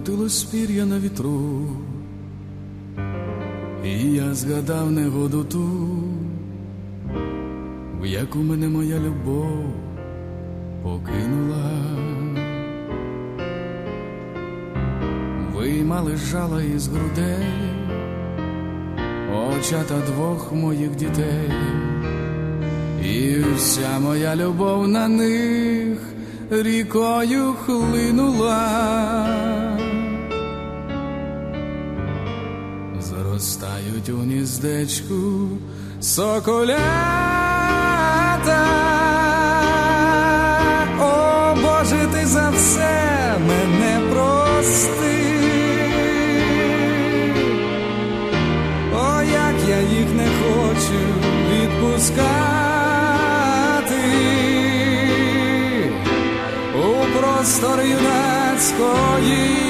крутилось пір'я на вітру, і я згадав негоду ту, в яку мене моя любов покинула. Виймали жала із грудей, очата двох моїх дітей, і вся моя любов на них рікою хлинула. Зростають у гніздечку соколята. О, Боже, ти за все мене прости. О, як я їх не хочу відпускати у простор юнацької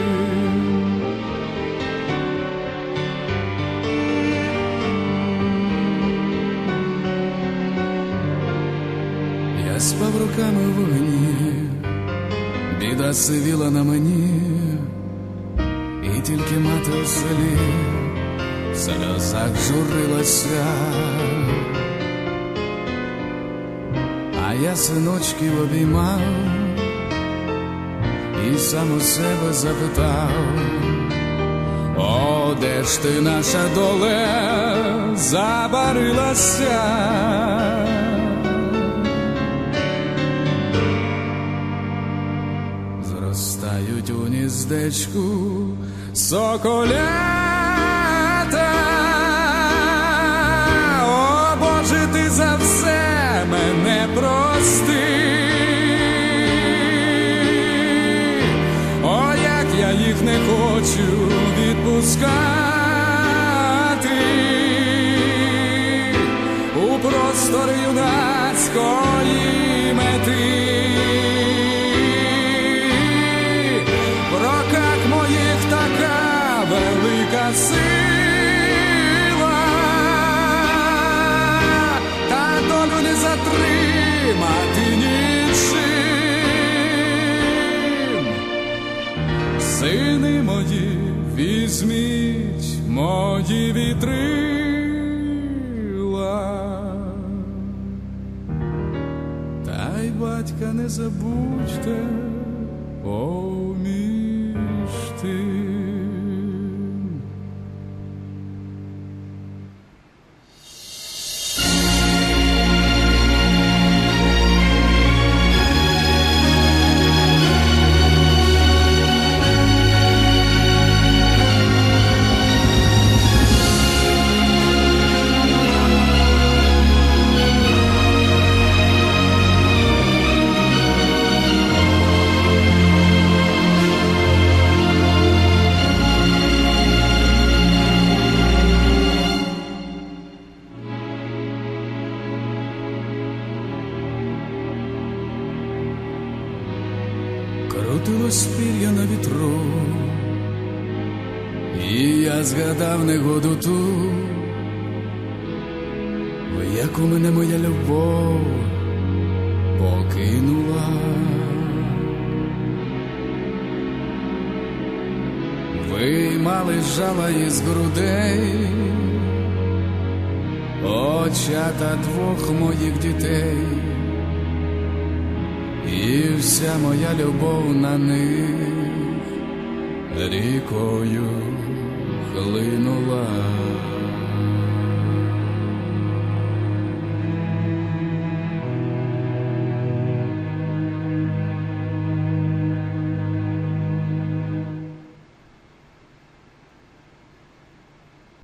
Спав руками в вогні, біда сивіла на мені, і тільки мати у селі в сльозах журилася. А я синочків обіймав і сам у себе запитав, о, де ж ти наша доле забарилася? У ніздечку соколята. О, Боже, ти за все мене прости. О, як я їх не хочу відпускати сила, та долю не затримати нічим. Сини мої, візьміть мої вітрила, та й батька не забудьте Крутилось пір'я на вітру, і я згадав негоду ту, в яку мене моя любов покинула. Виймали жала із грудей, очата двох моїх дітей. І вся моя любов на них рікою хлинула.